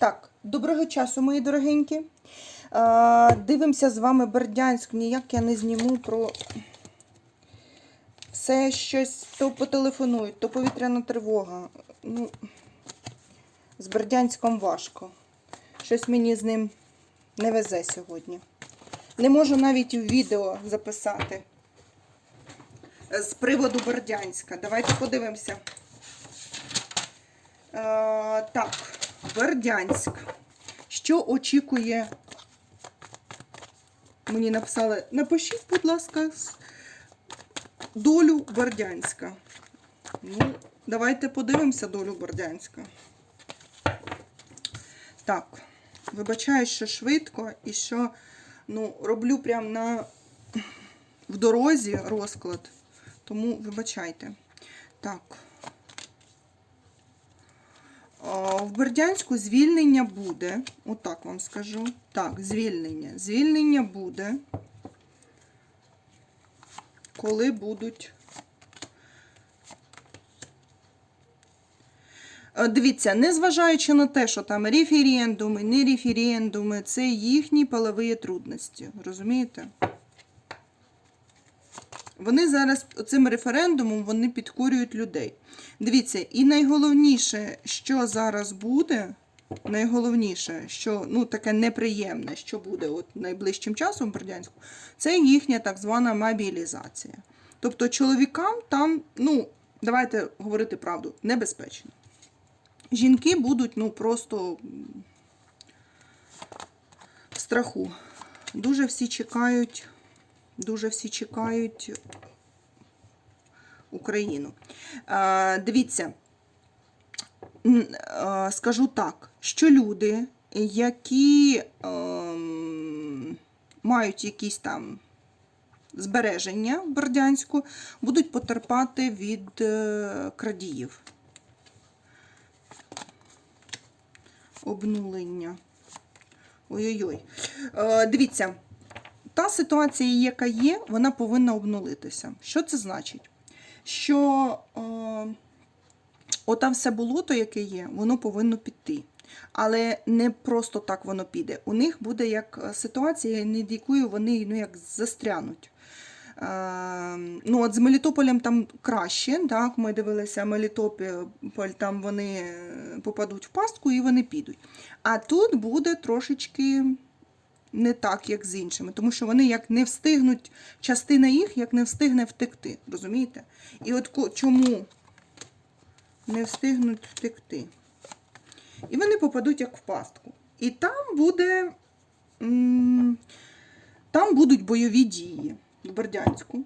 Так, доброго часу, мої дорогенькі. А, дивимося з вами Бердянськ. Ніяк я не зніму про все щось то потелефонують, то повітряна тривога. Ну, з Бердянськом важко. Щось мені з ним не везе сьогодні. Не можу навіть відео записати з приводу Бердянська. Давайте подивимося. Е, так, Бердянськ. Що очікує? Мені написали, напишіть, будь ласка, долю Бердянська. Ну, давайте подивимося долю Бердянська. Так, вибачаю, що швидко і що ну, роблю прямо на в дорозі розклад. Тому вибачайте. Так. А, В Бердянську звільнення буде. Отак вам скажу. Так, звільнення. Звільнення буде. Коли будуть. Е, Дивіться, незважаючи на те, що там референдуми, не референдуми, це їхні полові трудності. Розумієте? Вони зараз цим референдумом вони підкорюють людей. Дивіться, і найголовніше, що зараз буде, найголовніше, що ну, таке неприємне, що буде от найближчим часом в Бердянську, це їхня так звана мобілізація. Тобто чоловікам там, ну, давайте говорити правду, небезпечно. Жінки будуть ну, просто в страху. Дуже всі чекають, дуже всі чекають Україну. Дивіться, скажу так, що люди, які ем, мають якісь там збереження в Бердянську, будуть потерпати від е, крадіїв. Обнулення. Ой-ой-ой. Е, дивіться, та ситуація, яка є, вона повинна обнулитися. Що це значить? Що е, ота все болото, яке є, воно повинно піти. Але не просто так воно піде. У них буде як е, ситуація, над якою вони ну, як застрянуть. Е, ну, от з Мелітополем там краще, так, ми дивилися Мелітополь, там вони е, попадуть в пастку і вони підуть. А тут буде трошечки не так, як з іншими, тому що вони як не встигнуть, частина їх як не встигне втекти. Розумієте? І от чому не встигнуть втекти? І вони попадуть як в пастку. І там буде. Там будуть бойові дії в Бердянську.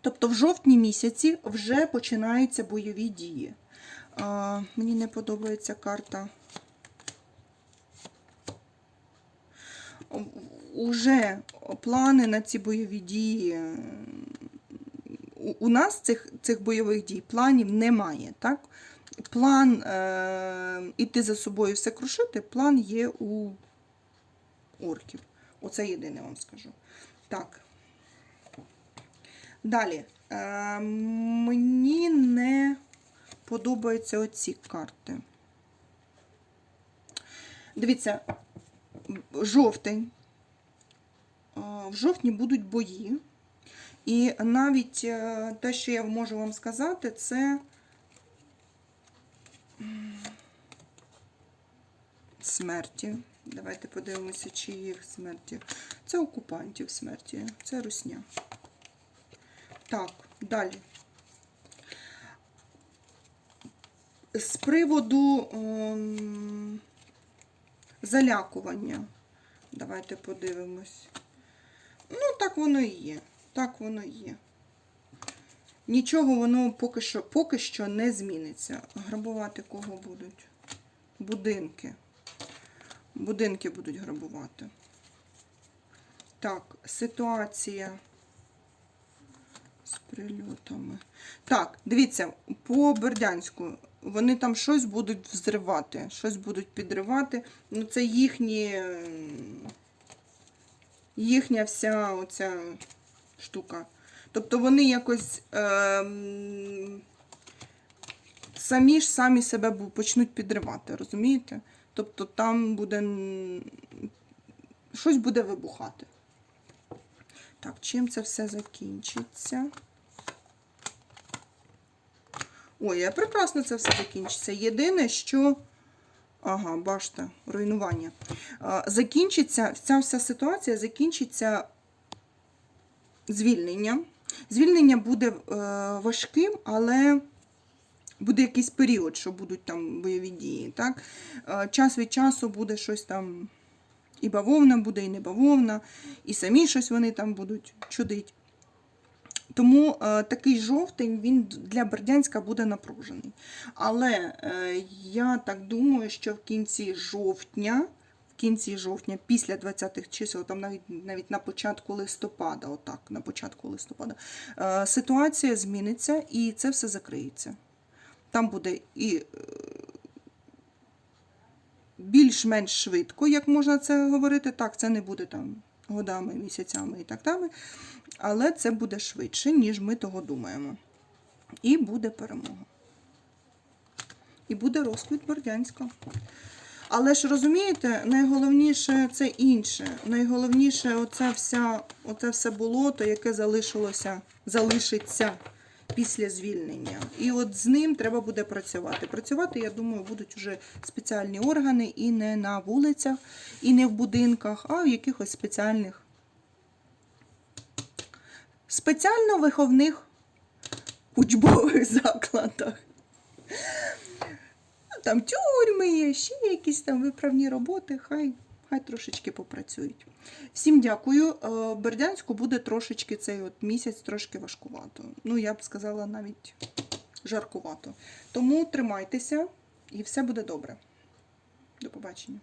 Тобто в жовтні місяці вже починаються бойові дії. А, мені не подобається карта. Уже плани на ці бойові дії. е, У, нас цих, цих бойових дій планів немає. Так? План е, іти за собою все крушити, план є у орків. Оце єдине вам скажу. Так. Далі. Е, мені не подобаються оці карти. Дивіться, жовтень. В жовтні будуть бої. І навіть е, те, що я можу вам сказати, це смерті. Давайте подивимося, чи смерті. Це окупантів смерті, це русня. Так, далі. З приводу ем, залякування. Давайте подивимось. Ну, так воно і є. Так воно і є. Нічого воно поки що, поки що не зміниться. Грабувати кого будуть? Будинки. Будинки будуть грабувати. Так, ситуація з прильотами. Так, дивіться, по Бердянську вони там щось будуть взривати, щось будуть підривати. Ну, це їхні, їхня вся оця штука. Тобто вони якось ем, самі ж самі себе почнуть підривати, розумієте? Тобто там буде щось буде вибухати. Так, чим це все закінчиться? Ой, я прекрасно це все закінчиться. Єдине, що. Ага, бачите, руйнування. Закінчиться, ця вся ситуація закінчиться звільненням. Звільнення буде е, важким, але буде якийсь період, що будуть там бойові дії. Так? Е, час від часу буде щось там. І бавовна буде, і не бавовна, і самі щось вони там будуть чудить. Тому е, такий жовтень він для Бердянська буде напружений. Але е, я так думаю, що в кінці жовтня, в кінці жовтня, після 20-х чисел, там навіть навіть на початку листопада, отак, на початку листопада, е, ситуація зміниться і це все закриється. Там буде і більш-менш швидко, як можна це говорити. Так, це не буде там годами, місяцями і так далі. Але це буде швидше, ніж ми того думаємо. І буде перемога. І буде розквіт Бердянська. Але ж розумієте, найголовніше це інше. Найголовніше оце, вся, оце все болото, яке залишилося, залишиться після звільнення. І от з ним треба буде працювати. Працювати, я думаю, будуть вже спеціальні органи і не на вулицях, і не в будинках, а в якихось спеціальних спеціально виховних учбових закладах. Там тюрми є, ще якісь там виправні роботи, хай, хай трошечки попрацюють. Всім дякую. Е, Бердянську буде трошечки цей от місяць трошки важкувато. Ну, я б сказала, навіть жаркувато. Тому тримайтеся і все буде добре. До побачення.